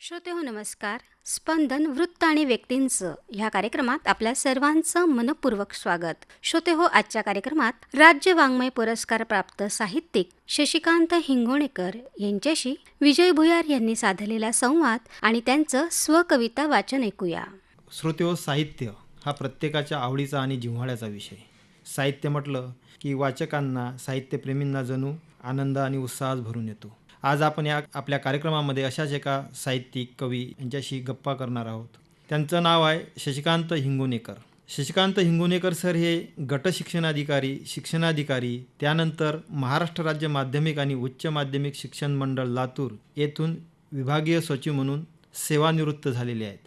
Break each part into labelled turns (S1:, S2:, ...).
S1: श्रोते हो नमस्कार. स्पंदन वृत्त आणि व्यक्तींचं ह्या कार्यक्रमात आपल्या सर्वांचं मनपूर्वक स्वागत. श्रोते हो आजच्या कार्यक्रमात राज्य वाङ्मय पुरस्कार प्राप्त साहित्यिक शशिकांत हिंगोणेकर यांच्याशी विजय भुयार यांनी साधलेला संवाद आणि त्यांचं स्वकविता वाचन ऐकूया.
S2: श्रोतेहो साहित्य हा प्रत्येकाच्या आवडीचा आणि जिव्हाळ्याचा विषय. साहित्य म्हटलं की वाचकांना साहित्यप्रेमींना जणू आनंद आणि उत्साहात भरून येतो. आज आपण या आपल्या कार्यक्रमामध्ये अशाच एका साहित्यिक कवी यांच्याशी गप्पा करणार आहोत. त्यांचं नाव आहे शशिकांत हिंगोणेकर. शशिकांत हिंगोणेकर सर हे गट शिक्षणाधिकारी शिक्षणाधिकारी त्यानंतर महाराष्ट्र राज्य माध्यमिक आणि उच्च माध्यमिक शिक्षण मंडळ लातूर येथून विभागीय सचिव म्हणून सेवानिवृत्त झालेले आहेत.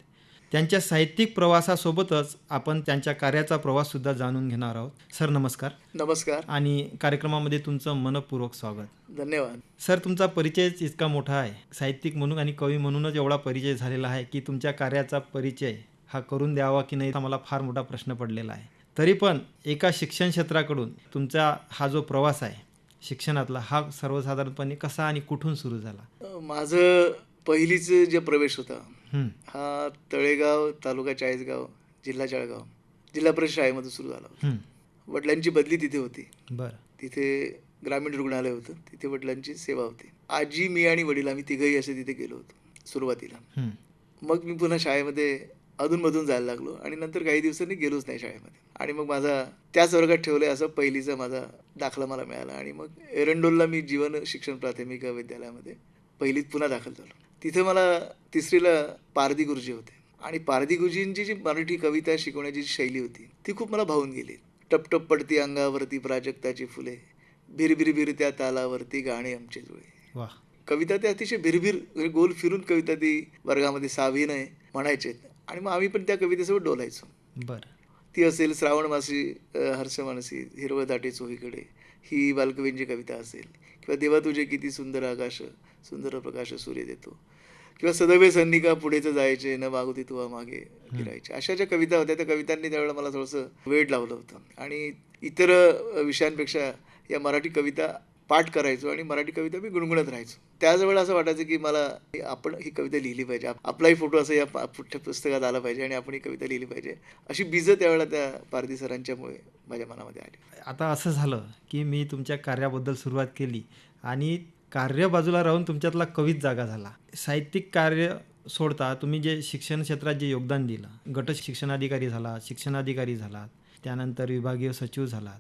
S2: त्यांच्या साहित्यिक प्रवासासोबतच आपण त्यांच्या कार्याचा प्रवाससुद्धा जाणून घेणार आहोत. सर नमस्कार.
S3: नमस्कार.
S2: आणि कार्यक्रमामध्ये तुमचं मनपूर्वक स्वागत.
S3: धन्यवाद.
S2: सर तुमचा परिचयच इतका मोठा आहे. साहित्यिक म्हणून आणि कवी म्हणूनच एवढा परिचय झालेला आहे की तुमच्या कार्याचा परिचय हा करून द्यावा की नाही हा मला फार मोठा प्रश्न पडलेला आहे. तरी पण एका शिक्षण क्षेत्राकडून तुमचा हा जो प्रवास आहे शिक्षणातला हा सर्वसाधारणपणे कसा आणि कुठून सुरू झाला?
S3: माझं पहिलीचं जे प्रवेश होता
S2: हं,
S3: हा तळेगाव तालुका चाळीसगाव जिल्हा जळगाव जिल्हा परिषद शाळेमध्ये सुरू झाला होता. वडिलांची बदली तिथे होती.
S2: बरं.
S3: तिथे ग्रामीण रुग्णालय होतं. तिथे वडिलांची सेवा होती. आजी मी आणि वडील आम्ही तिघही असे तिथे गेलो होतो सुरुवातीला. मग मी पुन्हा शाळेमध्ये अधूनमधून जायला लागलो आणि नंतर काही दिवसांनी गेलोच नाही शाळेमध्ये. आणि मग माझा त्याच वर्गात ठेवलं असं पहिलीचा माझा दाखला मला मिळाला आणि मग एरंडोलला मी जीवन शिक्षण प्राथमिक विद्यालयामध्ये पहिलीत पुन्हा दाखल झालो. तिथे मला तिसरीला पारदी गुरुजी होते. आणि पारदी गुरुजींची जी मराठी कविता शिकवण्याची जी शैली होती ती खूप मला भावून गेली. टपटप पडती अंगावरती प्राजक्ताची फुले भिरभिर भिर त्या तालावरती गाणे आमचे जुळे. कविता ते अतिशय भिरभिर म्हणजे गोल फिरून कविता ती वर्गामध्ये साभिनय म्हणायचे. आणि मग आम्ही पण त्या कवितेसोबत डोलायचो.
S2: बरं.
S3: ती असेल श्रावण मासी हर्ष मानसी हिरवं दाटे चोहीकडे ही बालकवींची कविता असेल. किंवा देवा तुझे किती सुंदर आकाश सुंदर प्रकाश सूर्य देतो. किंवा सदैवे सन्निका पुढेच जायचे न मागुती तुवा मागे फिरायचे. अशा ज्या कविता होत्या त्या कवितांनी त्यावेळेला मला थोडंसं वेळ लावलं होतं. आणि इतर विषयांपेक्षा या मराठी कविता पाठ करायचो आणि मराठी कविता मी गुणगुणत राहायचो. त्याच वेळेला असं वाटायचं की मला हे आपण ही कविता लिहिली पाहिजे. आपलाही फोटो असं या पा- पुठ्या पुस्तकात आला पाहिजे आणि आपण ही कविता लिहिली पाहिजे. अशी बीजं त्यावेळेला त्या पारधी सरांच्यामुळे माझ्या मनामध्ये आली.
S2: आता असं झालं की मी तुमच्या कार्याबद्दल सुरुवात केली आणि कार्य बाजूला राहून तुमच्यातला कवीच जागा झाला. साहित्यिक कार्य सोडता तुम्ही जे शिक्षण क्षेत्रात जे योगदान दिलं गट शिक्षणाधिकारी झाला शिक्षणाधिकारी झालात त्यानंतर विभागीय सचिव झालात.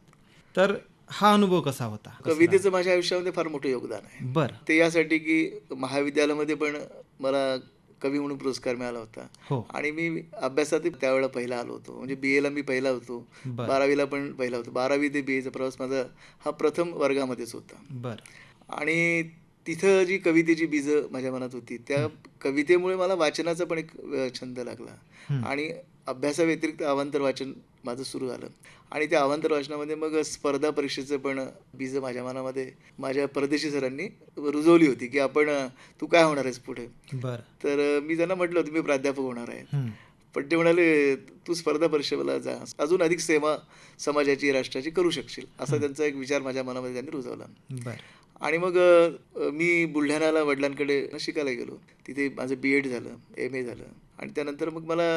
S2: तर हा अनुभव कसा होता?
S3: कवितेचं माझ्या आयुष्यामध्ये फार मोठं योगदान आहे.
S2: बर.
S3: ते यासाठी की महाविद्यालयामध्ये पण मला कवी म्हणून पुरस्कार मिळाला होता.
S2: हो.
S3: आणि मी अभ्यासात त्यावेळेला पहिला आलो होतो. म्हणजे बी एला मी पहिला होतो.
S2: बर.
S3: बारावीला पण पहिला होतो. बारावी ते बी एचा प्रवास माझा हा प्रथम वर्गामध्येच होता.
S2: बर.
S3: आणि तिथं जी कवितेची बीजं माझ्या मनात होती त्या कवितेमुळे मला वाचनाचा पण एक अ, छंद लागला. आणि अभ्यासाव्यतिरिक्त अवांतर वाचन माझं सुरू झालं. आणि त्या अवांतर वाचनामध्ये मग स्पर्धा परीक्षेचं पण बीजं माझ्या मनामध्ये माझ्या परदेशी सरांनी रुजवली होती की आपण तू काय होणार आहेस पुढे? तर मी त्यांना म्हटलं होतं मी प्राध्यापक होणार आहे. पण ते म्हणाले तू स्पर्धा परीक्षेला जा. अजून अधिक सेवा समाजाची राष्ट्राची करू शकशील असा त्यांचा एक विचार माझ्या मनामध्ये त्यांनी रुजवला. आणि मग मी बुलढाण्याला वडिलांकडे शिकायला गेलो. तिथे माझं बी एड झालं एम ए झालं. आणि त्यानंतर मग मला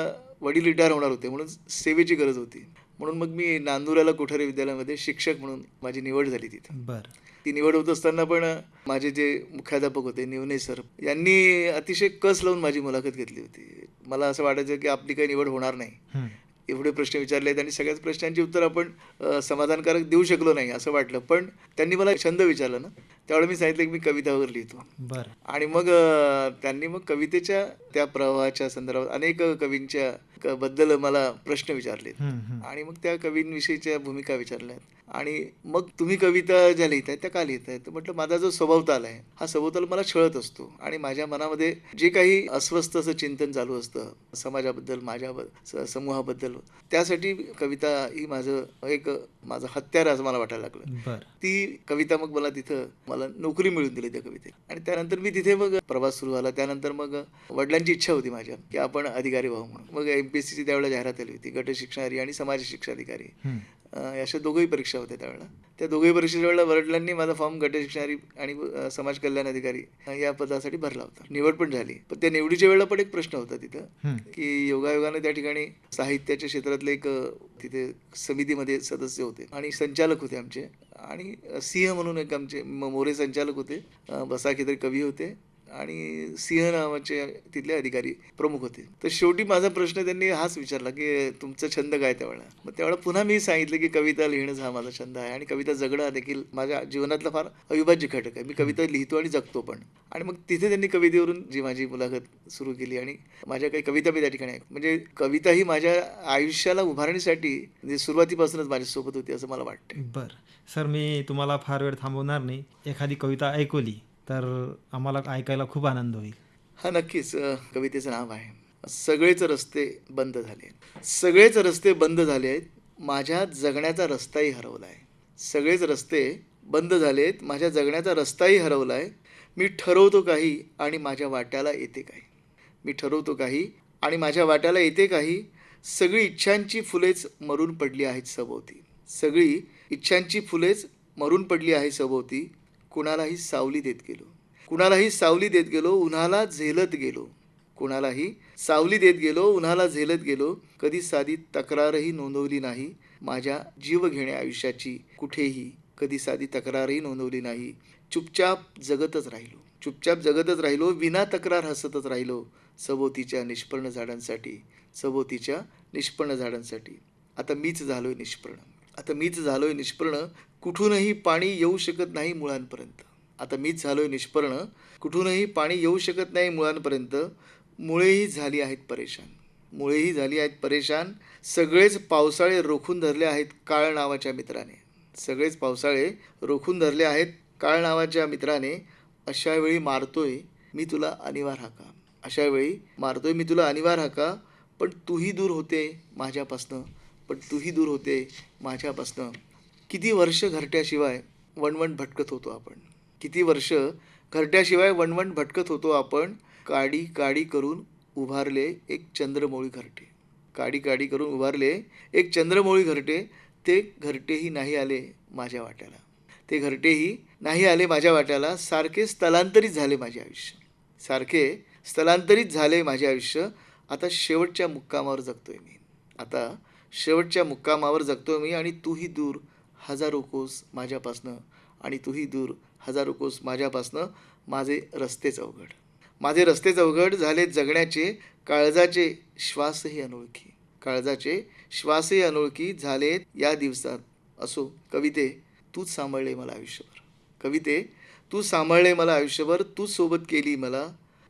S3: वडील रिटायर होणार होते म्हणून सेवेची गरज होती. म्हणून मग मी नांदुराला कोठारे विद्यालयामध्ये शिक्षक म्हणून माझी निवड झाली तिथं.
S2: बर.
S3: ती निवड होत असताना पण माझे जे मुख्याध्यापक होते निवने सर यांनी अतिशय कस लावून माझी मुलाखत घेतली होती. मला असं वाटायचं की आपली काही निवड होणार नाही. एवढे प्रश्न विचारले आहेत आणि सगळ्याच प्रश्नांची उत्तर आपण समाधानकारक देऊ शकलो नाही असं वाटलं. पण त्यांनी मला छंद विचारला ना. त्यावेळेला मी सांगितलं की मी कविता वगैरे लिहितो.
S2: बर.
S3: आणि मग त्यांनी मग कवितेच्या त्या प्रवाहाच्या संदर्भात अनेक कवींच्या बद्दल मला प्रश्न विचारले आणि मग त्या कवींविषयीच्या भूमिका विचारल्यात. आणि मग तुम्ही कविता ज्या लिहिताय त्या का लिहिताय तर म्हटलं माझा जो स्वभावताल आहे हा स्वभावताल मला छळत असतो. आणि माझ्या मनामध्ये जे काही अस्वस्थ असं चिंतन चालू असतं समाजाबद्दल माझ्या समूहाबद्दल त्यासाठी कविता ही माझं एक माझं हत्यार असं मला वाटायला लागलं. ती कविता मग मला तिथं मला नोकरी मिळून दिली त्या कवितेत. आणि त्यानंतर मी तिथे मग प्रवास सुरू झाला. त्यानंतर मग वडिलांची इच्छा होती माझ्या की आपण अधिकारी व्हावं म्हणून. मग एम पी एस सीची त्यावेळेला जाहिरात आली होती. गट शिक्षणाधिकारी आणि समाज शिक्षणाधिकारी
S2: हं,
S3: अं, अशा दोघंही परीक्षा होत्या त्यावेळेला. त्या दोघंही परीक्षेच्या वेळेला वडिलांनी माझा फॉर्म गट शिक्षणारी आणि समाज कल्याण अधिकारी या पदासाठी भरला होता. निवड पण झाली. पण त्या निवडीच्या वेळेला पण एक प्रश्न होता तिथं. की योगायोगाने त्या ठिकाणी साहित्याच्या क्षेत्रातले एक तिथे समितीमध्ये सदस्य होते आणि संचालक होते आमचे. आणि सिंह म्हणून एक आमचे मोरे संचालक होते. अ, बसा केतरी कवी होते. आणि सिंह नावाचे तिथले अधिकारी प्रमुख होते. तर शेवटी माझा प्रश्न त्यांनी हाच विचारला की तुमचा छंद काय त्यावेळेला मग त्यावेळेला पुन्हा मी सांगितलं की कविता लिहिणं हा माझा छंद आहे आणि कविता जगणं देखील माझ्या जीवनातला फार अविभाज्य घटक आहे. मी कविता लिहितो आणि जगतो पण. आणि मग तिथे त्यांनी कवितेवरून जी माझी मुलाखत सुरू केली आणि माझ्या काही कविता बी त्या ठिकाणी म्हणजे कविता ही माझ्या आयुष्याला उभारण्यासाठी म्हणजे सुरुवातीपासूनच माझ्यासोबत होती असं मला वाटतं
S2: बरं. सर मी तुम्हाला फार वेळ थांबवणार नाही. एखादी कविता ऐकवली. तर आम्हाला ऐकायला खूप आनंद होईल.
S3: हा नक्कीच. कवितेचं नाव आहे. सगळेच रस्ते बंद झाले सगळेच रस्ते बंद झाले आहेत. माझ्या जगण्याचा रस्ताही हरवला आहे. सगळेच रस्ते बंद झालेत माझ्या जगण्याचा रस्ताही हरवला आहे. मी ठरवतो काही आणि माझ्या वाट्याला येते काही. मी ठरवतो काही आणि माझ्या वाट्याला येते काही. सगळी इच्छांची फुलेच मरून पडली आहेत सभोवती. सगळी इच्छांची फुलेच मरून पडली आहे सभोवती. कुणालाही सावली देत गेलो. कुणालाही सावली देत गेलो उन्हाला झेलत गेलो. कुणालाही सावली देत गेलो उन्हाला झेलत गेलो. कधी साधी तक्रारही नोंदवली नाही. माझ्या जीव घेण्या आयुष्याची कुठेही कधी साधी तक्रारही नोंदवली नाही. चुपचाप जगतच राहिलो. चुपचाप जगतच राहिलो. विना तक्रार हसतच राहिलो. सभोवतीच्या निष्पर्ण झाडांसाठी. सभोवतीच्या निष्पर्ण झाडांसाठी. आता मीच झालोय निष्पर्ण. आता मीच झालोय निष्पर्ण. कुठूनही पाणी येऊ शकत नाही मुळांपर्यंत. आता मीच झालोय निष्पर्ण. कुठूनही पाणी येऊ शकत नाही मुळांपर्यंत. मुळेही झाली आहेत परेशान. मुळेही झाली आहेत परेशान. सगळेच पावसाळे रोखून धरले आहेत काळ नावाच्या मित्राने. सगळेच पावसाळे रोखून धरले आहेत काळ नावाच्या मित्राने. अशा वेळी मारतोय मी तुला अनिवार हाका अशा वेळी मारतोय मी तुला अनिवार हाका पण तूही दूर होते माझ्यापासनं. पण तूही दूर होते माझ्यापासनं. किती वर्ष घरट्याशिवाय वणवण भटकत होतो आपण? किती वर्ष घरट्याशिवाय वणवण भटकत होतो आपण? काडी काडी करून उभारले एक चंद्रमोळी घरटे. काडी काडी करून उभारले एक चंद्रमोळी घरटे. ते घरटेही नाही आले माझ्या वाट्याला. ते घरटेही नाही आले माझ्या वाट्याला. सारखे स्थलांतरित झाले माझे आयुष्य. सारखे स्थलांतरित झाले माझे आयुष्य. आता शेवटच्या मुक्कामावर जगतोय मी. आता शेवटच्या मुक्कामावर जगतोय मी आणि तूही दूर हजारो कोस माझ्यापासनं आणि तूही दूर हजारो कोस माझ्यापासनं माझे रस्तेच अवघड. माझे रस्तेच अवघड झाले जगण्याचे काळजाचे श्वासही अनोळखी. काळजाचे श्वासही अनोळखी झालेत या दिवसात. असो कविते तूच सांभाळले मला आयुष्यभर. कविते तू सांभाळले मला आयुष्यभर. तू सोबत केली मला.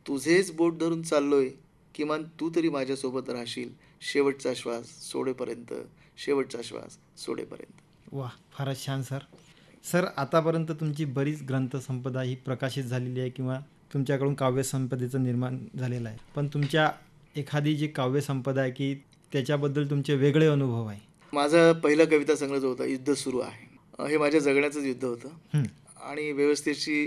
S3: तुझेच बोट धरून चाललोय. किमान तू तरी माझ्यासोबत राहशील. शेवटचा श्वास सोडेपर्यंत. शेवटचा श्वास सोडेपर्यंत.
S2: वा फारच छान सर. सर आतापर्यंत तुमची बरीच ग्रंथसंपदा ही प्रकाशित झालेली आहे किंवा तुमच्याकडून काव्यसंपदेचं निर्माण झालेलं आहे. पण तुमच्या एखादी जी काव्यसंपदा आहे की त्याच्याबद्दल तुमचे वेगळे अनुभव आहे.
S3: माझा पहिला कविता संग्रह जो होता युद्ध सुरू आहे. हे माझ्या जगण्याचंच युद्ध होतं. आणि व्यवस्थेची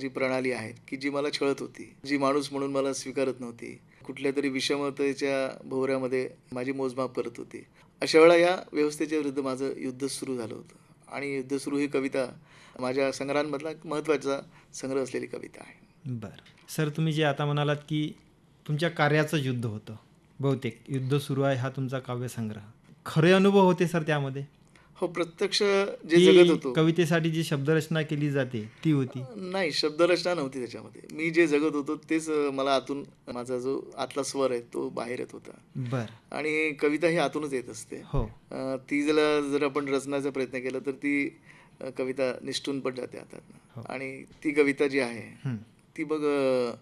S3: जी प्रणाली आहे की जी मला छळत होती. जी माणूस म्हणून मला स्वीकारत नव्हती. कुठल्या तरी विषमतेच्या भोवऱ्यामध्ये माझी मोजमाप करत होती. अशा वेळा या व्यवस्थेच्या विरुद्ध माझं युद्ध सुरू झालं होतं. आणि युद्ध सुरू ही कविता माझ्या संग्रहांमधला एक महत्त्वाचा संग्रह असलेली कविता आहे.
S2: बरं. सर तुम्ही जे आता म्हणालात की तुमच्या कार्याचं युद्ध होतं. बहुतेक. युद्ध सुरू आहे हा तुमचा काव्यसंग्रह. खरे अनुभव होते सर त्यामध्ये?
S3: हो प्रत्यक्ष जे जगत होतो.
S2: कवितेसाठी जी शब्दरचना केली जाते ती होती.
S3: नाही शब्दरचना नव्हती त्याच्यामध्ये. मी जे जगत होतो तेच मला आतून माझा जो आतला स्वर आहे तो बाहेर येत होता.
S2: बरं.
S3: आणि कविता ही आतूनच येत असते.
S2: हो.
S3: ती जर जर आपण रचण्याचा प्रयत्न केला तर ती कविता निष्ठून पण जाते
S2: हो.
S3: हातात आणि ती कविता जी आहे
S2: हं,
S3: ती बघ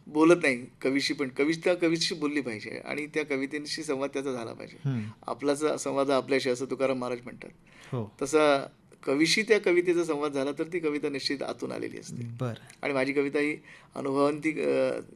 S3: बोलत नाही कवीशी पण कविता कवीशी बोलली पाहिजे आणि त्या कवितेशी संवाद त्याचा झाला पाहिजे. आपलाच संवाद आपल्याशी असं तुकाराम महाराज म्हणतात.
S2: हो.
S3: तसा कवीशी त्या कवितेचा संवाद झाला तर ती कविता निश्चित आतून आलेली असते. आणि माझी कविता ही अनुभवांती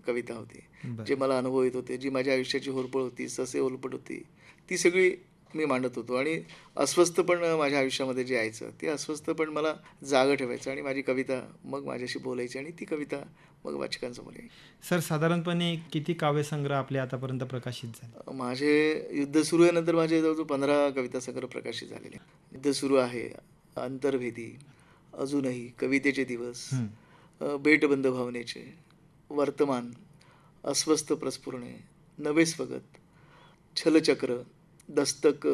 S3: कविता होती. जे मला अनुभव येत होते जी माझ्या आयुष्याची होरपळ होती ससे ओलपट होती ती सगळी मी मांडत होतो. आणि अस्वस्थ पण माझ्या आयुष्यामध्ये जे यायचं ते अस्वस्थ पण मला जागं ठेवायचं आणि माझी कविता मग माझ्याशी बोलायची आणि ती कविता मग वाचकांसमोर यायची.
S2: सर साधारणपणे किती काव्यसंग्रह आपले आतापर्यंत प्रकाशित झाले?
S3: माझे युद्ध सुरू आहे नंतर माझे जवळजवळ पंधरा कविता संग्रह प्रकाशित झालेले आहेत. युद्ध सुरू आहे अंतर्भेदी अजूनही कवितेचे दिवस बेटबंद भावनेचे वर्तमान अस्वस्थ प्रस्फुरणे नवे स्वगत छलचक्र दस्तक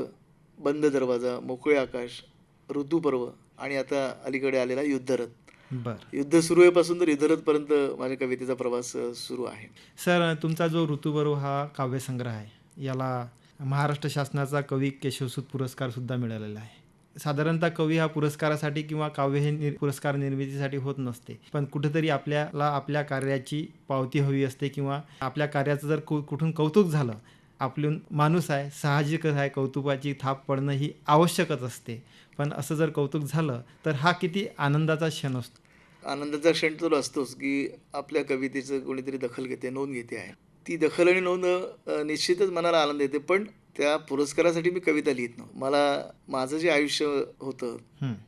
S3: बंद दरवाजा मोकळे आकाश ऋतुपर्व आणि आता अलीकडे आलेला युद्धरथ.
S2: बरं.
S3: युद्ध सुरू आहेपासून तर युद्धरथपर्यंत माझ्या कवितेचा प्रवास सुरू आहे.
S2: सर तुमचा जो ऋतुबरो हा काव्यसंग्रह आहे याला महाराष्ट्र शासनाचा कवी केशवसूत पुरस्कार सुद्धा मिळालेला आहे. साधारणतः कवी हा पुरस्कारासाठी किंवा काव्य हे निर पुरस्कार निर्मितीसाठी होत नसते पण कुठेतरी आपल्याला आपल्या कार्याची पावती हवी असते किंवा आपल्या कार्याचं जर कुठून कौतुक झालं आपलं माणूस आहे साहजिकच आहे कौतुकाची थाप पडणं ही आवश्यकच असते. पण असं जर कौतुक झालं तर हा किती आनंदाचा क्षण असतो.
S3: आनंदाचा क्षण तर असतोच की आपल्या कवितेचं कोणीतरी दखल घेते नोंद घेते आहे. ती दखल आणि नोंद निश्चितच मनाला आनंद येते पण त्या पुरस्कारासाठी मी कविता लिहित नव्हतो. मला माझं जे आयुष्य होतं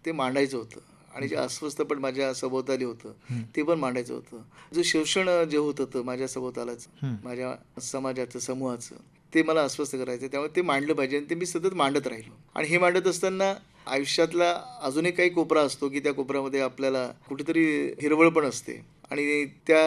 S3: ते मांडायचं होतं. आणि जे अस्वस्थ पण माझ्या सभोवताली होतं. ते पण मांडायचं होतं. जे शोषण जे होत होतं माझ्या सभोवतालाच. माझ्या समाजाचं समूहाचं ते मला अस्वस्थ करायचं त्यामुळे ते मांडलं पाहिजे आणि ते मी सतत मांडत राहिलो. आणि हे मांडत असताना आयुष्यातला अजून एक काही कोपरा असतो की त्या कोपऱ्यामध्ये आपल्याला कुठेतरी हिरवळ पण असते. आणि त्या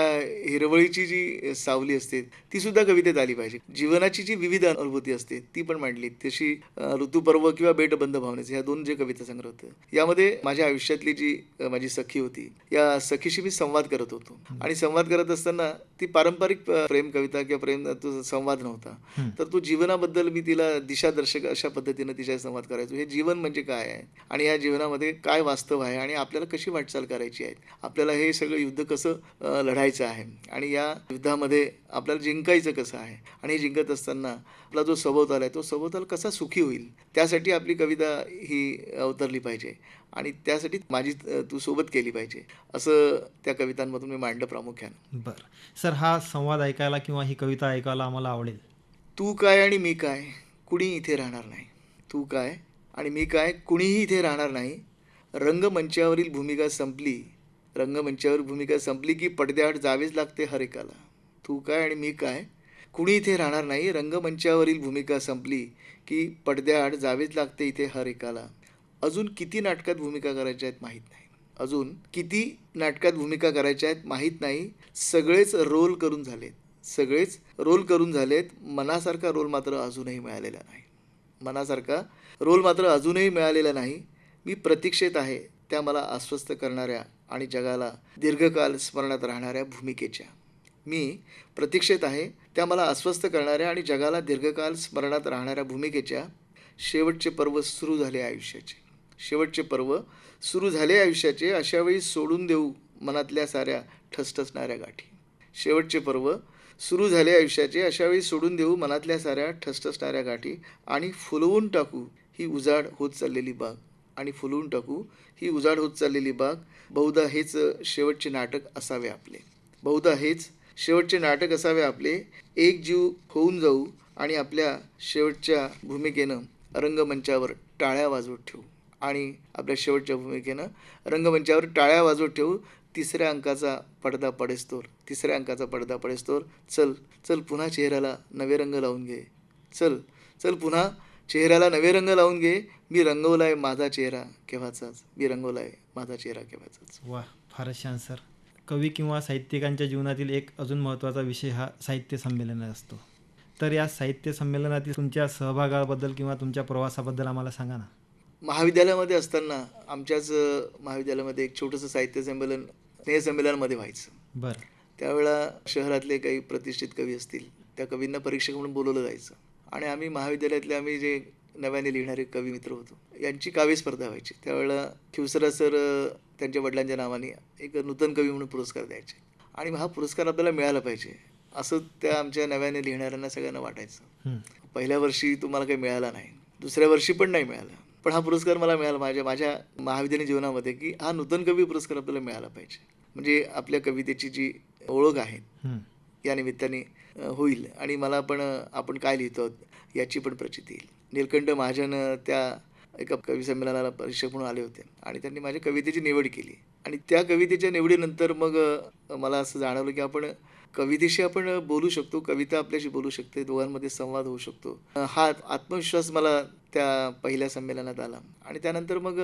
S3: हिरवळीची जी सावली असते ती सुद्धा कवितेत आली पाहिजे. जीवनाची जी विविध अनुभूती असते ती पण मांडली. तशी ऋतुपर्व किंवा बेटबंद भावनेचे ह्या दोन जे कविता संग्रह होते यामध्ये माझ्या आयुष्यातली जी माझी सखी होती या सखीशी मी संवाद करत होतो. आणि संवाद करत असताना ती पारंपरिक प्रेम कविता किंवा प्रेम तो संवाद नव्हता. तर तो जीवनाबद्दल मी तिला दिशादर्शक अशा पद्धतीनं तिच्या संवाद करायचो. हे जीवन म्हणजे काय आहे? आणि या जीवनामध्ये काय वास्तव आहे? आणि आपल्याला कशी वाटचाल करायची आहे? आपल्याला हे सगळं युद्ध कसं अ, लढायचं आहे? आणि या युद्धामध्ये आपल्याला जिंकायचं कसं आहे? आणि हे जिंकत असताना आपला जो सभोवताल आहे तो सभोवताल कसा सुखी होईल? त्यासाठी आपली कविता ही अवतरली पाहिजे. आणि त्यासाठी माझी तू सोबत केली पाहिजे. असं त्या कवितांमधून मी मांडलं प्रामुख्यानं.
S2: बरं. सर हा संवाद ऐकायला किंवा ही कविता ऐकायला आम्हाला आवडेल.
S3: तू काय आणि मी काय कुणी इथे राहणार नाही. तू काय आणि मी काय कुणीही इथे राहणार नाही. रंगमंचावरील भूमिका संपली रंगमंचावर भूमिका संपली की पडद्याआड जावेच लागते हर एकाला तू काय आणि मी काय? कुणी इथे राहणार नाही रंगमंचावरील भूमिका संपली की पडद्याआड जावेच लागते इथे हर एकाला अजून किती नाटकात भूमिका करायच्या आहेत माहीत नाही. अजून किती नाटकात भूमिका करायच्या आहेत माहीत नाही. सगळेच रोल करून झालेत. सगळेच रोल करून झालेत. मनासारखा रोल मात्र अजूनही मिळालेला नाही. मनासारखा रोल मात्र अजूनही मिळालेला नाही. मी प्रतीक्षेत आहे त्या मला अस्वस्थ करणाऱ्या आणि जगाला दीर्घकाल स्मरणात राहणाऱ्या भूमिकेच्या. मी प्रतीक्षेत आहे त्या मला अस्वस्थ करणाऱ्या आणि जगाला दीर्घकाल स्मरणात राहणाऱ्या भूमिकेच्या शेवटचे पर्व सुरू झाले आयुष्याचे. शेवटचे पर्व सुरू झाले आयुष्याचे अशावेळी सोडून देऊ मनातल्या साऱ्या ठसठसणाऱ्या गाठी. शेवटचे पर्व सुरू झाले आयुष्याचे अशावेळी सोडून देऊ मनातल्या साऱ्या ठसठसणाऱ्या गाठी आणि फुलवून टाकू ही उजाड होत चाललेली बाग. आणि फुलवून टाकू. ही उजाड होत चाललेली बाग बहुधा हेच शेवटचे नाटक असावे आपले. बहुधा हेच शेवटचे नाटक असावे आपले. एक जीव होऊन जाऊ आणि आपल्या शेवटच्या भूमिकेनं रंगमंचावर टाळ्या वाजवत ठेवू. आणि आपल्या शेवटच्या भूमिकेनं रंगमंचावर टाळ्या वाजवत ठेवू. तिसऱ्या अंकाचा पडदा पडेस्तोर तिसऱ्या अंकाचा पडदा पडेस्तोर चल चल पुन्हा चेहऱ्याला नवे रंग लावून घे. चल चल पुन्हा चेहऱ्याला नवे रंग लावून घे. मी रंगवलाय माझा चेहरा केव्हाचाच. मी रंगवलाय माझा चेहरा केव्हाचाच.
S2: वा फारच छान सर. कवी किंवा साहित्यिकांच्या जीवनातील एक अजून महत्त्वाचा विषय हा साहित्य संमेलन असतो. तर या साहित्य संमेलनातील तुमच्या सहभागाबद्दल किंवा तुमच्या प्रवासाबद्दल आम्हाला सांगा ना.
S3: महाविद्यालयामध्ये असताना आमच्याच महाविद्यालयामध्ये एक छोटंसं साहित्य संमेलन स्नेहसंमेलनामध्ये व्हायचं.
S2: बरं.
S3: त्यावेळेला शहरातले काही प्रतिष्ठित कवी असतील त्या कवींना परीक्षक म्हणून बोलवलं जायचं. आणि आम्ही महाविद्यालयातले आम्ही जे नव्याने लिहिणारे कवी मित्र होतो यांची काव्यस्पर्धा व्हायची. त्यावेळेला खिवसरा सर त्यांच्या वडिलांच्या नावाने एक नूतन कवी म्हणून पुरस्कार द्यायचे. आणि हा पुरस्कार आपल्याला मिळाला पाहिजे असं त्या आमच्या नव्याने लिहिणाऱ्यांना सगळ्यांना वाटायचं. पहिल्या वर्षी तुम्हाला काही मिळाला नाही दुसऱ्या वर्षी पण नाही मिळाला. पण हा पुरस्कार मला मिळाला माझ्या माझ्या महाविद्यालयीन जीवनामध्ये की हा नूतन कवी पुरस्कार आपल्याला मिळाला पाहिजे. म्हणजे आपल्या कवितेची जी ओळख आहे. या निमित्ताने होईल. आणि मला पण आपण काय लिहितो याची पण प्रचिती येईल. नीलकंठ महाजन त्या एका कविसंमेलनाला परीक्षक म्हणून आले होते. आणि त्यांनी माझ्या कवितेची निवड केली. आणि त्या कवितेच्या निवडीनंतर मग मला असं जाणवलं की आपण कवितेशी आपण बोलू शकतो कविता आपल्याशी बोलू शकते दोघांमध्ये संवाद होऊ शकतो. हा आत्मविश्वास मला त्या पहिल्या संमेलनात आला. आणि त्यानंतर मग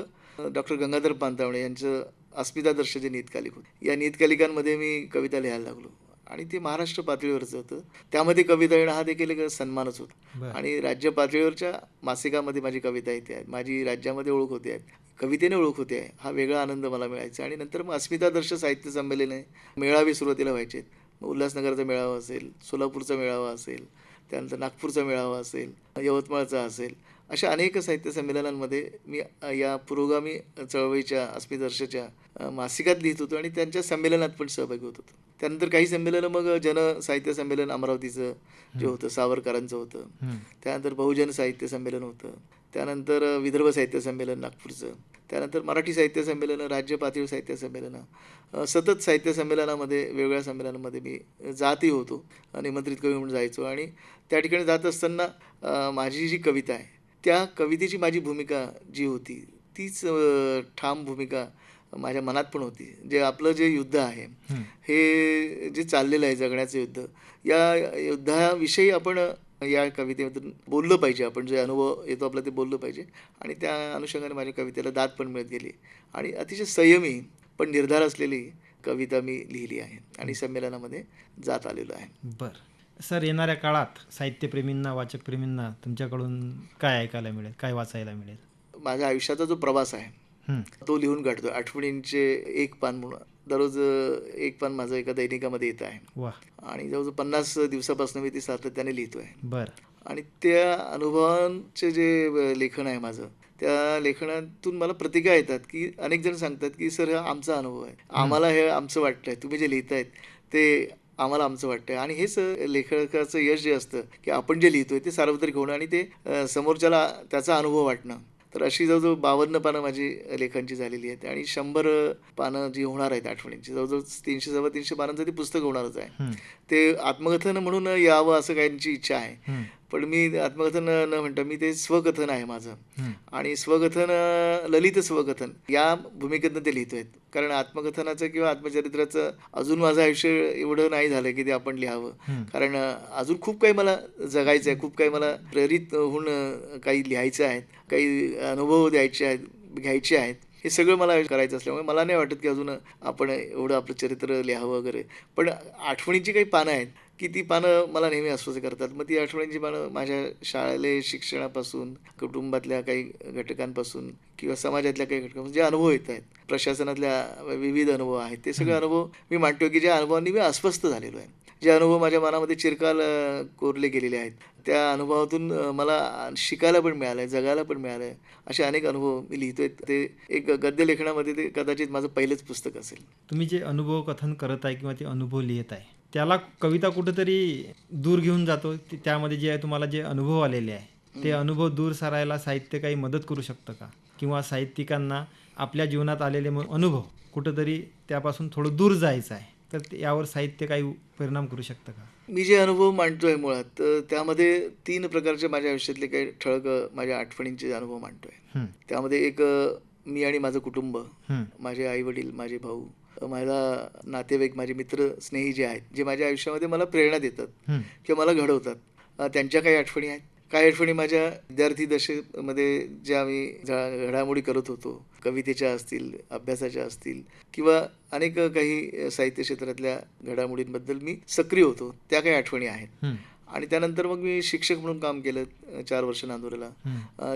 S3: डॉक्टर गंगाधर पांतावणे यांचं अस्मिता दर्श जे नियतकालिक होते. या नियतकालिकांमध्ये मी कविता लिहायला लागलो. आणि ते महाराष्ट्र पातळीवरचं होतं. त्यामध्ये कविता येणं हा देखील एक सन्मानच होता. आणि राज्य पातळीवरच्या मासिकामध्ये माझी कविता येते आहे. माझी राज्यामध्ये ओळख होते आहे. कवितेने ओळख होते आहे. हा वेगळा आनंद मला मिळायचा. आणि नंतर मग अस्मिता दर्श साहित्य संमेलन आहे मेळावे सुरुवातीला व्हायचे मग उल्हासनगरचा मेळावा असेल सोलापूरचा मेळावा असेल त्यानंतर नागपूरचा मेळावा असेल यवतमाळचा असेल अशा अनेक साहित्य संमेलनांमध्ये मी या पुरोगामी चळवळीच्या अस्मिदर्शच्या मासिकात लिहित होतो आणि त्यांच्या संमेलनात पण सहभागी होत होतो. त्यानंतर काही संमेलनं मग जन साहित्य संमेलन अमरावतीचं जे होतं सावरकरांचं होतं. त्यानंतर बहुजन साहित्य संमेलन होतं. त्यानंतर विदर्भ साहित्य संमेलन नागपूरचं. त्यानंतर मराठी साहित्य संमेलनं राज्य पातळी साहित्य संमेलनं सतत साहित्य संमेलनामध्ये वेगवेगळ्या संमेलनामध्ये मी जातही होतो निमंत्रित कवी म्हणून जायचो. आणि त्या ठिकाणी जात असताना माझी जी कविता आहे त्या कवितेची माझी भूमिका जी होती तीच ठाम भूमिका माझ्या मनात पण होती. जे आपलं जे युद्ध आहे
S2: हं.
S3: हे जे चाललेलं आहे जगण्याचं युद्ध या युद्धाविषयी आपण या कवितेमधून बोललं पाहिजे आपण. जे अनुभव येतो आपला ते बोललं पाहिजे. आणि त्या अनुषंगाने माझ्या कवितेला दाद पण मिळत गेली. आणि अतिशय संयमी पण निर्धार असलेली कविता मी लिहिली आहे. आणि संमेलनामध्ये जात आलेलो आहे.
S2: बरं. सर येणाऱ्या काळात साहित्यप्रेमींना वाचकप्रेमींना तुमच्याकडून काय ऐकायला मिळेल? काय वाचायला मिळेल?
S3: माझ्या आयुष्याचा जो प्रवास आहे. तो लिहून काढतो. आठवणींचे एक पान म्हणून दररोज एक पान माझं एका दैनिकामध्ये येतं आहे. आणि जवळजवळ पन्नास दिवसापासून मी ती सातत्याने लिहितो आहे
S2: बरं.
S3: आणि त्या अनुभवांचे जे लेखन आहे माझं त्या लेखनातून मला प्रतिका येतात की अनेक जण सांगतात की सर हा आमचा अनुभव आहे. आम्हाला हे आमचं वाटतंय. तुम्ही जे लिहितायत ते आम्हाला आमचं वाटतंय. आणि हेच लेखकाचं यश जे असतं की आपण जे लिहितोय ते सार्वत्रिक होणं आणि ते समोरच्याला त्याचा अनुभव वाटणं. तर अशी जवळजवळ बावन्न पानं माझी लेखांची झालेली आहेत. आणि शंभर पानं जी होणार आहेत आठवणींची जवळजवळ तीनशे सव्वा तीनशे पानांचं ते पुस्तक होणारच आहे. ते आत्मकथन म्हणून यावं असं काहींची इच्छा आहे. पण मी आत्मकथन न म्हणता मी ते स्वकथन आहे माझं. आणि स्वकथन ललित स्वकथन या भूमिकेतनं ते लिहितोय कारण आत्मकथनाचं किंवा आत्मचरित्राचं अजून माझं आयुष्य एवढं नाही झालं की ते आपण लिहावं. कारण अजून खूप काही मला जगायचं आहे खूप काही मला प्रेरित होऊन काही लिहायचं आहे काही अनुभव द्यायचे आहेत घ्यायचे आहेत. हे सगळं मला करायचं असल्यामुळे मला नाही वाटत की अजून आपण एवढं आपलं चरित्र लिहावं वगैरे. पण आठवणीची काही पानं आहेत की ती पानं मला नेहमी अस्वस्थ करतात. मग ती आठवणींची पानं माझ्या शाळेले शिक्षणापासून कुटुंबातल्या काही घटकांपासून किंवा समाजातल्या काही घटकांपासून जे अनुभव येत आहेत प्रशासनातल्या विविध अनुभव आहेत ते सगळे अनुभव मी मांडतो की ज्या अनुभवांनी मी अस्वस्थ झालेलो आहे. जे अनुभव माझ्या मनामध्ये चिरकाल कोरले गेलेले आहेत त्या अनुभवातून मला शिकायला पण मिळालं आहे जगायला पण मिळालं आहे असे अनेक अनुभव मी लिहितोय. ते एक गद्य लेखनामध्ये ते कदाचित माझं पहिलंच पुस्तक असेल.
S2: तुम्ही जे अनुभव कथन करत आहे किंवा ते अनुभव लिहित आहे त्याला कविता कुठंतरी दूर घेऊन जातो. त्यामध्ये जे आहे तुम्हाला जे अनुभव आलेले आहे ते अनुभव दूर सारायला साहित्य काही मदत करू शकतं का? किंवा साहित्यिकांना आपल्या जीवनात आलेले अनुभव कुठंतरी त्यापासून थोडं दूर जायचं आहे. तर यावर साहित्य काही परिणाम करू शकतं का?
S3: मी जे अनुभव मांडतोय मुळात तर त्यामध्ये तीन प्रकारचे माझ्या आयुष्यातले काही ठळक माझ्या आठवणींचे अनुभव मांडतोय. त्यामध्ये एक मी आणि माझं कुटुंब. माझे आई वडील माझे भाऊ माझा नातेवाईक माझे मित्र स्नेही जे आहेत जे माझ्या आयुष्यामध्ये मला प्रेरणा देतात. किंवा मला घडवतात त्यांच्या काही आठवणी आहेत काही आठवणी माझ्या विद्यार्थी दशेमध्ये ज्या मी घडामोडी करत होतो कवितेच्या असतील अभ्यासाच्या असतील किंवा अनेक काही साहित्य क्षेत्रातल्या घडामोडींबद्दल मी सक्रिय होतो त्या काही आठवणी आहेत. आणि त्यानंतर मग मी शिक्षक म्हणून काम केलं चार वर्ष नांदुरेला.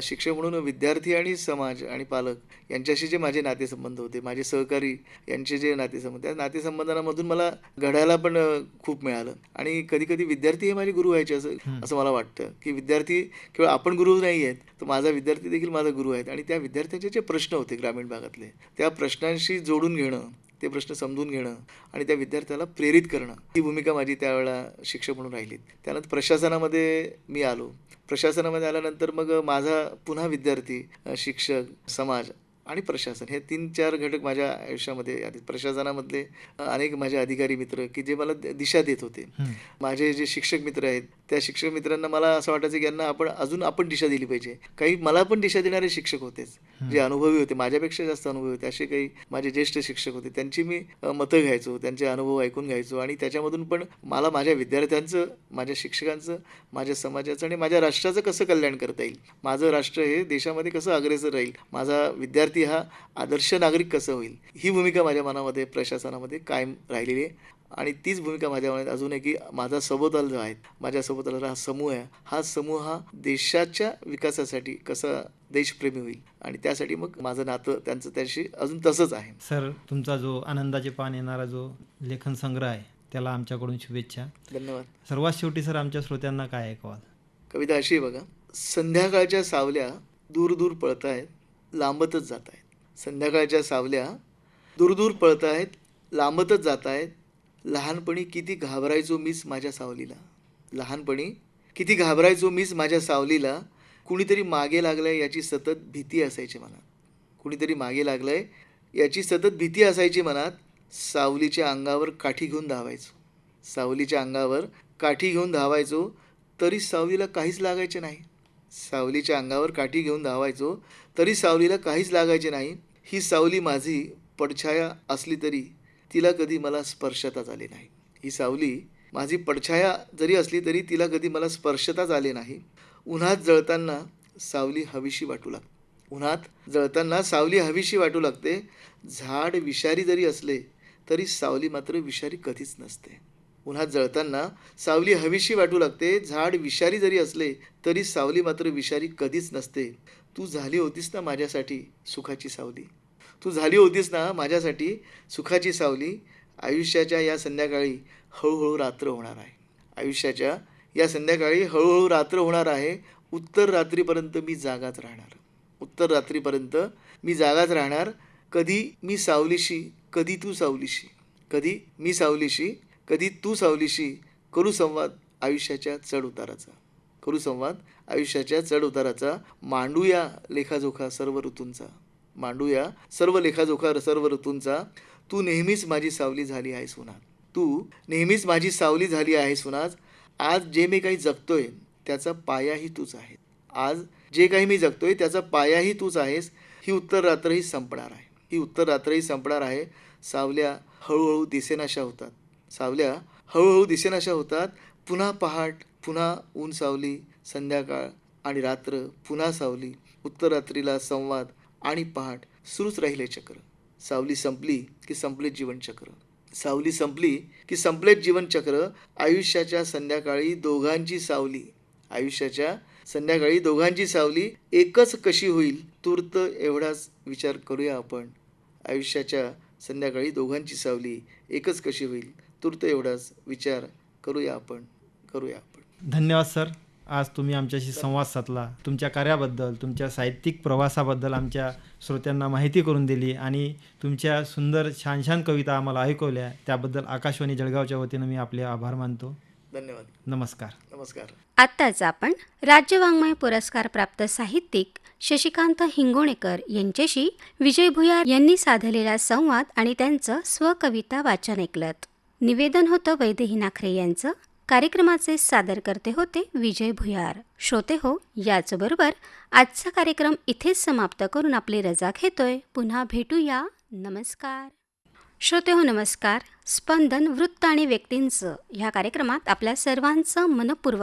S3: शिक्षक म्हणून विद्यार्थी आणि समाज आणि पालक यांच्याशी जे माझे नातेसंबंध होते माझे सहकारी यांचे जे नातेसंबंध त्या नातेसंबंधांमधून मला घडायला पण खूप मिळालं. आणि कधी कधी विद्यार्थी हे माझे गुरु व्हायचे असं असं मला वाटतं की विद्यार्थी केवळ आपण गुरु नाही आहेत तर माझा विद्यार्थी देखील माझा गुरु आहेत. आणि त्या विद्यार्थ्यांचे जे प्रश्न होते ग्रामीण भागातले त्या प्रश्नांशी जोडून घेणं ते प्रश्न समजून घेणं आणि त्या विद्यार्थ्याला प्रेरित करणं ही भूमिका माझी त्यावेळेला शिक्षक म्हणून राहिली त्यानंतर प्रशासनामध्ये मी आलो. प्रशासनामध्ये आल्यानंतर मग माझा पुन्हा विद्यार्थी शिक्षक समाज आणि प्रशासन. हे तीन चार घटक माझ्या आयुष्यामध्ये आले प्रशासनामधले अनेक माझे अधिकारी मित्र की जे मला दिशा देत होते. माझे जे शिक्षक मित्र आहेत त्या शिक्षक मित्रांना मला असं वाटायचं की यांना आपण अजून आपण दिशा दिली पाहिजे. काही मला पण दिशा देणारे शिक्षक होतेच जे अनुभवी होते. माझ्यापेक्षा जास्त अनुभवी होते. असे काही माझे ज्येष्ठ शिक्षक होते. त्यांची मी मतं घ्यायचो त्यांचे अनुभव ऐकून घ्यायचो आणि त्याच्यामधून पण मला माझ्या विद्यार्थ्यांचं माझ्या शिक्षकांचं माझ्या समाजाचं आणि माझ्या राष्ट्राचं कसं कल्याण करता येईल? माझं राष्ट्र हे देशामध्ये कसं अग्रेसर राहील? माझा विद्यार्थी हा आदर्श नागरिक कसं होईल? ही भूमिका माझ्या मनामध्ये प्रशासनामध्ये कायम राहिलेली आहे. आणि तीच भूमिका माझ्या मनात अजून आहे की माझा सभोवताल जो आहे माझ्या सभोवताल हा समूह आहे. हा समूह हा देशाच्या विकासासाठी कसा देशप्रेमी होईल? आणि त्यासाठी मग माझं नातं त्यांचं त्याशी अजून तसंच आहे.
S2: सर तुमचा जो आनंदाचे पान येणारा जो लेखन संग्रह आहे त्याला आमच्याकडून शुभेच्छा.
S3: धन्यवाद.
S2: सर्वात शेवटी सर आमच्या श्रोत्यांना काय ऐकवाल?
S3: कविता अशी बघा संध्याकाळच्या सावल्या दूर दूर पळत आहेत लांबतच जात आहेत. संध्याकाळच्या सावल्या दूर दूर पळत आहेत लांबतच जात आहेत. लहानपणी किती घाबरायचो मीच माझ्या सावलीला. लहानपणी किती घाबरायचो मीच माझ्या सावलीला. कुणीतरी मागे लागलं आहे याची सतत भीती असायची मनात. कुणीतरी मागे लागलं आहे याची सतत भीती असायची मनात. सावलीच्या अंगावर काठी घेऊन धावायचो. सावलीच्या अंगावर काठी घेऊन धावायचो तरी सावलीला काहीच लागायचे नाही. सावलीच्या अंगावर काठी घेऊन धावायचो तरी सावलीला काहीच लागायचे नाही. ही सावली माझी पडछाया असली तरी तिला कधी मला स्पर्शताच आले नाही. ही सावली माझी पडछाया जरी असली तरी तिला कधी मला स्पर्शताच आले नाही. उन्हात जळताना सावली हवीशी वाटू लागते. उन्हात जळताना सावली हवीशी वाटू लागते. झाड विषारी जरी असले तरी सावली मात्र विषारी कधीच नसते. उन्हात जळताना सावली हवीशी वाटू लागते. झाड विषारी जरी असले तरी सावली मात्र विषारी कधीच नसते. तू झाली होतीस ना माझ्यासाठी सुखाची सावली? तू झाली होतीस ना माझ्यासाठी सुखाची सावली? आयुष्याच्या या संध्याकाळी हळूहळू रात्र होणार आहे. आयुष्याच्या या संध्याकाळी हळूहळू रात्र होणार आहे. उत्तर रात्रीपर्यंत मी जागाच राहणार. उत्तर रात्रीपर्यंत मी जागाच राहणार. कधी मी सावलीशी कधी तू सावलीशी कधी मी सावलीशी कधी तू सावलीशी करू संवाद आयुष्याच्या चढ उताराचा. करू संवाद आयुष्याच्या चढ उताराचा. मांडूया लेखाजोखा सर्व ऋतूंचा. मांडूया सर्व लेखाजोखा सर्व ऋतूंचा. तू नेहमीच माझी सावली झाली आहेस उन्हात. तू नेहमीच माझी सावली झाली आहेस उन्हात. आज जे मी काही जगतोय त्याचा पायाही तूच आहे आज जे काही मी जगतोय त्याचा पायाही तूच आहेस. ही उत्तर रात्रही संपणार आहे. ही उत्तर रात्रही संपणार आहे. सावल्या हळूहळू दिसेनाशा होतात. सावल्या हळूहळू दिसेनाशा होतात. पुन्हा पहाट पुन्हा ऊन सावली संध्याकाळ आणि रात्र पुन्हा सावली. उत्तर रात्रीला संवाद आणि पहाट सुरूच राहिले चक्र. सावली संपली की संपले जीवनचक्र सावली संपली की संपलेच जीवनचक्र आयुष्याच्या संध्याकाळी दोघांची सावली. आयुष्याच्या संध्याकाळी दोघांची सावली एकच कशी होईल? तूर्त एवढाच विचार करूया आपण. आयुष्याच्या संध्याकाळी दोघांची सावली एकच कशी होईल? तूर्त एवढाच विचार करूया आपण करूया आपण.
S2: धन्यवाद सर. आज तुम्ही आमच्याशी संवाद साधला. तुमच्या कार्याबद्दल तुमच्या साहित्यिक प्रवासाबद्दल आमच्या श्रोत्यांना माहिती करून दिली आणि तुमच्या सुंदर छान छान कविता आम्हाला ऐकवल्या. त्याबद्दल आकाशवाणी जळगावच्या वतीनं मी आपले आभार मानतो.
S3: धन्यवाद.
S2: नमस्कार.
S3: नमस्कार.
S1: आत्ताच आपण राज्य वाङ्मय पुरस्कार प्राप्त साहित्यिक शशिकांत हिंगोणेकर यांच्याशी विजय भुयार यांनी साधलेला संवाद आणि त्यांचं स्वकविता वाचन ऐकलत. निवेदन होतं वैदेही नाखरे यांचं. कार्यक्रमाचे सादरकर्ते होते विजय भुयार. श्रोते हो याचबरोबर आजचा कार्यक्रम इथेच समाप्त करून आपली रजा घेतोय. पुन्हा भेटूया. नमस्कार. श्रोते हो नमस्कार. स्पंदन वृत्त आणि व्यक्तींचं ह्या कार्यक्रमात आपल्या सर्वांचं मनपूर्वक